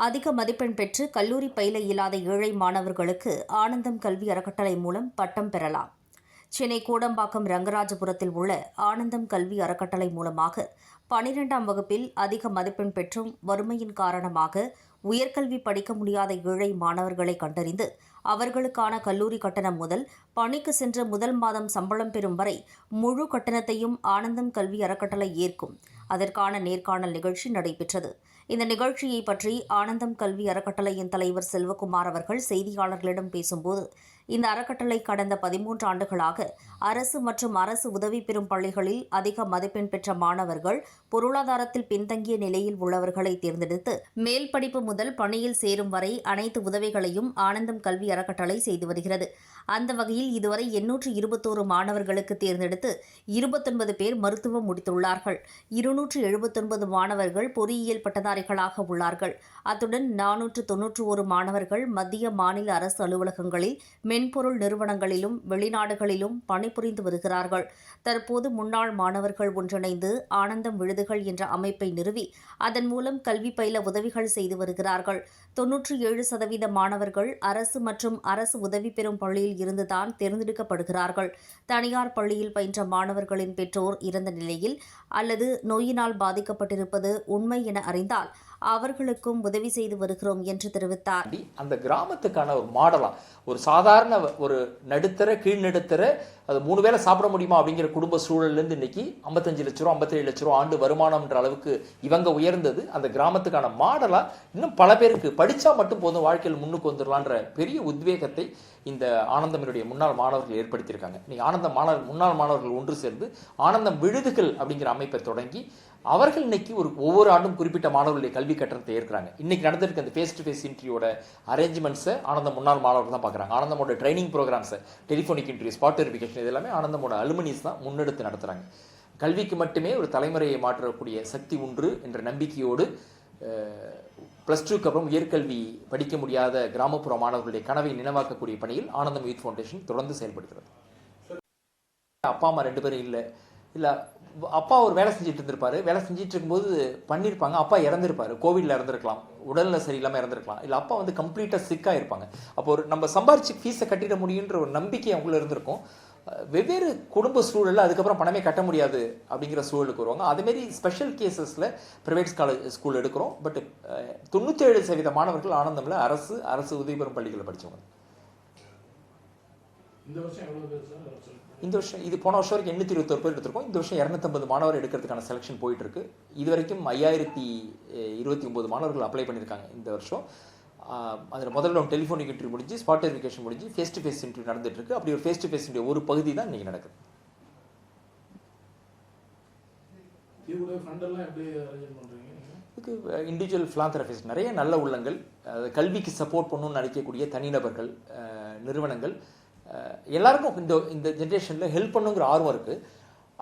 அதிக மதிப்பெண் பெற்று கல்லூரி பயில இயலாத ஏழை மாணவர்களுக்கு ஆனந்தம் கல்வி அறக்கட்டளை மூலம் பட்டம் பெறலாம். சென்னை கூடம்பாக்கம் ரங்கராஜபுரத்தில் உள்ள ஆனந்தம் கல்வி அறக்கட்டளை மூலமாக பனிரெண்டாம் வகுப்பில் அதிக மதிப்பெண் பெற்றும் வறுமையின் காரணமாக உயர்கல்வி படிக்க முடியாத ஏழை மாணவர்களை கண்டறிந்து அவர்களுக்கான கல்லூரி கட்டணம் முதல் பணிக்கு சென்ற முதல் மாதம் சம்பளம் பெறும் வரை முழு கட்டணத்தையும் ஆனந்தம் கல்வி அறக்கட்டளை ஏற்கும். அதற்கான நேர்காணல் நிகழ்ச்சி நடைபெற்றது. இந்த நிகழ்ச்சியை பற்றி ஆனந்தம் கல்வி அறக்கட்டளையின் தலைவர் செல்வகுமார் அவர்கள் செய்தியாளர்களிடம் பேசும்போது இந்த அறக்கட்டளை கடந்த பதிமூன்று ஆண்டுகளாக அரசு மற்றும் அரசு உதவி பெறும் பள்ளிகளில் அதிக மதிப்பெண் பெற்ற மாணவர்கள் பொருளாதாரத்தில் பின்தங்கிய நிலையில் உள்ளவர்களை தேர்ந்தெடுத்து மேல் படிப்பு முதல் பணியில் சேரும் வரை அனைத்து உதவிகளையும் ஆனந்தம் கல்வி அறக்கட்டளை செய்து வருகிறது. அந்த வகையில் இதுவரை எண்ணூற்று இருபத்தோரு மாணவர்களுக்கு தேர்ந்தெடுத்து இருபத்தொன்பது பேர் மருத்துவம் முடித்துள்ளார்கள். இருநூற்று எழுபத்தொன்பது மாணவர்கள் பொறியியல் பட்டதாரிகளாக உள்ளார்கள். அத்துடன் நானூற்று தொன்னூற்று ஒரு மாணவர்கள் மத்திய மாநில அரசு அலுவலகங்களில் மென்பொருள் நிறுவனங்களிலும் வெளிநாடுகளிலும் பணிபுரிந்து வருகிறார்கள். தற்போது முன்னாள் மாணவர்கள் ஒன்றிணைந்து ஆனந்தம் விழுதுகள் என்ற அமைப்பை நிறுவி அதன் மூலம் கல்வி பயில உதவிகள் செய்து வருகிறார்கள். தொன்னூற்றி ஏழு சதவீத மாணவர்கள் அரசு மற்றும் மற்றும் அரசு உதவி பெறும் பள்ளியில் இருந்துதான் தேர்ந்தெடுக்கப்படுகிறார்கள். தனியார் பள்ளியில் பயின்ற மாணவர்களின் பெற்றோர் இறந்த நிலையில் அல்லது நோயினால் பாதிக்கப்பட்டிருப்பது உண்மை என அறிந்தால் அவர்களுக்கும் உதவி செய்து வருகிறோம் என்று தெரிவித்தார். அந்த கிராமத்துக்கான ஒரு மாடலா ஒரு சாதாரண ஒரு நடுத்தர கீழ்நடுத்தர அது மூணு வேளை சாப்பிட முடியுமா அப்படிங்கிற குடும்ப சூழல்லேருந்து இன்னைக்கு ஐம்பத்தஞ்சு லட்ச ரூபா ஐம்பத்தேழு லட்ச ரூபா ஆண்டு வருமானம்ன்ற அளவுக்கு இவங்க உயர்ந்தது. அந்த கிராமத்துக்கான மாடலா இன்னும் பல பேருக்கு படிச்சா மட்டும் போதும் வாழ்க்கையில் முன்னுக்கு வந்துடலான்ற பெரிய உத்வேகத்தை இந்த ஆனந்தமினுடைய முன்னாள் மாணவர்கள் ஏற்படுத்தியிருக்காங்க. இன்னைக்கு ஆனந்த மாணவர் முன்னாள் மாணவர்கள் ஒன்று சேர்ந்து ஆனந்தம் விழுதுகள் அப்படிங்கிற அமைப்பை தொடங்கி அவர்கள் இன்னைக்கு ஒரு ஒவ்வொரு ஆண்டும் குறிப்பிட்ட மாணவர்களுடைய கல்வி கட்டணத்தை ஏற்கிறாங்க. இன்னைக்கு நடந்திருக்க அந்த ஃபேஸ் டு ஃபேஸ் இன்டர்வியூட அரேஞ்ச்மெண்ட்ஸை ஆனந்தம் முன்னாள் மாணவர்கள் தான் பார்க்குறாங்க. ஆனந்தமோட ட்ரைனிங் ப்ரோக்ராம்ஸை டெலிஃபோனிக் இன்டர்வியூ ஸ்பாட் வெரிஃபிகேஷன் இது எல்லாமே ஆனந்தமோட அலுமினிஸ் தான் முன்னெடுத்து நடத்துகிறாங்க கல்விக்கு மட்டுமே ஒரு தலைமுறையை மாற்றக்கூடிய சக்தி உண்டு என்ற நம்பிக்கையோடு ப்ளஸ் டூக்கு அப்புறம் உயர்கல்வி படிக்க முடியாத கிராமப்புற மாணவர்களுடைய கனவை நினைவாக்கக்கூடிய பணியில் ஆனந்தம் யூத் ஃபவுண்டேஷன் தொடர்ந்து செயல்படுகிறது. அப்பா அம்மா ரெண்டு பேரும் இல்லை. இல்லை அப்பா ஒரு வேலை செஞ்சுட்டு இருந்திருப்பாரு. வேலை செஞ்சுட்டு இருக்கும்போது பண்ணியிருப்பாங்க அப்பா இறந்துருப்பாரு. கோவிட்ல இறந்துருக்கலாம். உடல்ல சரியில்லாமல் இறந்துருக்கலாம். இல்லை அப்பா வந்து கம்ப்ளீட்டாக சிக்காக இருப்பாங்க. அப்போ ஒரு நம்ம சம்பாரிச்சு ஃபீஸை கட்டிட முடியுன்ற ஒரு நம்பிக்கை அவங்கள இருந்திருக்கும். வெவ்வேறு குடும்ப சூழல்ல அதுக்கப்புறம் பணமே கட்ட முடியாது அப்படிங்கிற சூழலுக்கு வருவாங்க. அதேமாரி ஸ்பெஷல் கேசஸில் ப்ரைவேட் காலேஜ் ஸ்கூல் எடுக்கிறோம். பட் தொண்ணூற்றேழு சதவீத மாணவர்கள் ஆனந்தம்ல அரசு அரசு உதவி பெறும் பள்ளிகளில் சொல்லுங்க இந்த வருஷம் இது போன வருஷம் வரைக்கும் எண்ணூற்றி இருபத்தொரு பேர் எடுத்திருக்கோம். இந்த வருஷம் இரநூத்தம்பது மாணவர் எடுக்கிறதுக்கான செலெக்ஷன் போயிட்டு இருக்கு. இது வரைக்கும் ஐயாயிரத்தி இருபத்தி ஒன்பது மாணவர்கள் அப்ளை பண்ணியிருக்காங்க இந்த வருஷம். அதில் முதல்ல ரவுண்ட் டெலிஃபோனிக் இன்டர்வியூ முடிஞ்சு ஸ்பாட் வெரிஃபிகேஷன் முடிஞ்சு ஃபேஸ் டு ஃபேஸ் இன்டர்வியூ நடந்துட்டு இருக்கு அப்படி ஒரு ஃபேஸ் டு ஃபேஸ் ஒரு பகுதி தான் இன்னைக்கு நடக்குது. இதுக்கு இண்டிவிஜுவல் ஃபிலாந்தரபிஸ்ட் நிறைய நல்ல உள்ளங்கள் கல்விக்கு சப்போர்ட் பண்ணணும்னு நினைக்கக்கூடிய தனிநபர்கள் நிறுவனங்கள் எல்லாருக்கும் இந்த இந்த ஜென்ரேஷனில் ஹெல்ப் பண்ணுங்கிற ஆர்வம் இருக்குது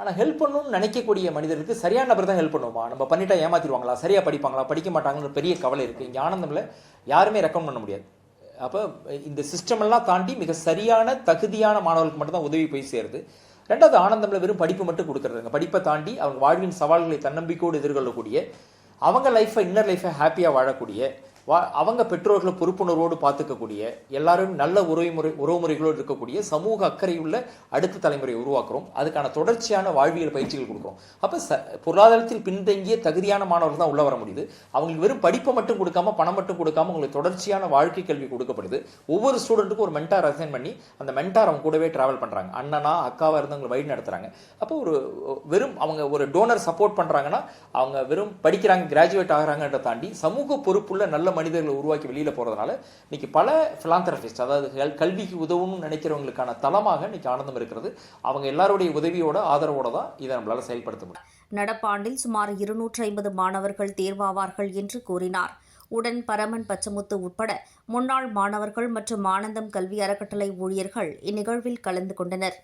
ஆனால் ஹெல்ப் பண்ணணும்னு நினைக்கக்கூடிய மனிதருக்கு சரியான நபர் தான் ஹெல்ப் பண்ணுவோமா? நம்ம பண்ணிட்டா ஏமாத்திடுவாங்களா? சரியாக படிப்பாங்களா? படிக்க மாட்டாங்கன்னு பெரிய கவலை இருக்குது இங்கே ஆனந்தமில் யாருமே ரெக்கமெண்ட் பண்ண முடியாது. அப்போ இந்த சிஸ்டம் எல்லாம் தாண்டி மிக சரியான தகுதியான மாணவர்களுக்கு மட்டும் தான் உதவி போய் சேருது. ரெண்டாவது ஆனந்தமில் வெறும் படிப்பு மட்டும் கொடுக்குறதுங்க படிப்பை தாண்டி அவங்க வாழ்வின் சவால்களை தன்னம்பிக்கையோடு எதிர்கொள்ளக்கூடிய அவங்க லைஃப்பை இன்னர் லைஃப்பை ஹாப்பியாக வாழக்கூடிய வா அவங்க பெற்றோர்களை பொறுப்புணர்வோடு பார்த்துக்கக்கூடிய எல்லாரும் நல்ல உறவுமுறை உறவுமுறைகளோடு இருக்கக்கூடிய சமூக அக்கறையுள்ள அடுத்த தலைமுறையை உருவாக்குறோம். அதுக்கான தொடர்ச்சியான வாழ்வியல் பயிற்சிகள் கொடுக்குறோம். அப்போ ச பொருளாதாரத்தில் பின்தங்கிய தகுதியான மாணவர்கள் தான் உள்ளே வர முடியுது. அவங்களுக்கு வெறும் படிப்பை மட்டும் கொடுக்காம பணம் மட்டும் கொடுக்காம உங்களுக்கு தொடர்ச்சியான வாழ்க்கை கல்வி கொடுக்கப்படுது. ஒவ்வொரு ஸ்டூடெண்ட்டுக்கும் ஒரு மென்டார் அசைன் பண்ணி அந்த மென்டார் அவங்க கூடவே ட்ராவல் பண்ணுறாங்க அண்ணனா அக்காவாக இருந்து வழி நடத்துறாங்க. அப்போ ஒரு வெறும் அவங்க ஒரு டோனர் சப்போர்ட் பண்ணுறாங்கன்னா அவங்க வெறும் படிக்கிறாங்க கிராஜுவேட் ஆகிறாங்கன்ற தாண்டி சமூக பொறுப்புள்ள நல்ல மனிதர்களை உருவாக்கி வெளியில் போகிறதுனால இன்னைக்கு பல ஃபிலாந்தரபிஸ்ட் அதாவது கல்விக்கு உதவணும்னு நினைக்கிறவங்களுக்கான தளமாக இன்னைக்கு ஆனந்தம் இருக்கிறது. அவங்க எல்லாருடைய உதவியோட ஆதரவோட தான் இதை நம்மளால் செயல்படுத்த முடியும். நடப்பாண்டில் சுமார் இருநூற்றி ஐம்பது மாணவர்கள் தேர்வாவார்கள் என்று கூறினார். உடன் பரமன் பச்சமுத்து உட்பட முன்னாள் மாணவர்கள் மற்றும் ஆனந்தம் கல்வி அறக்கட்டளை ஊழியர்கள் இந்நிகழ்வில் கலந்து கொண்டனர்.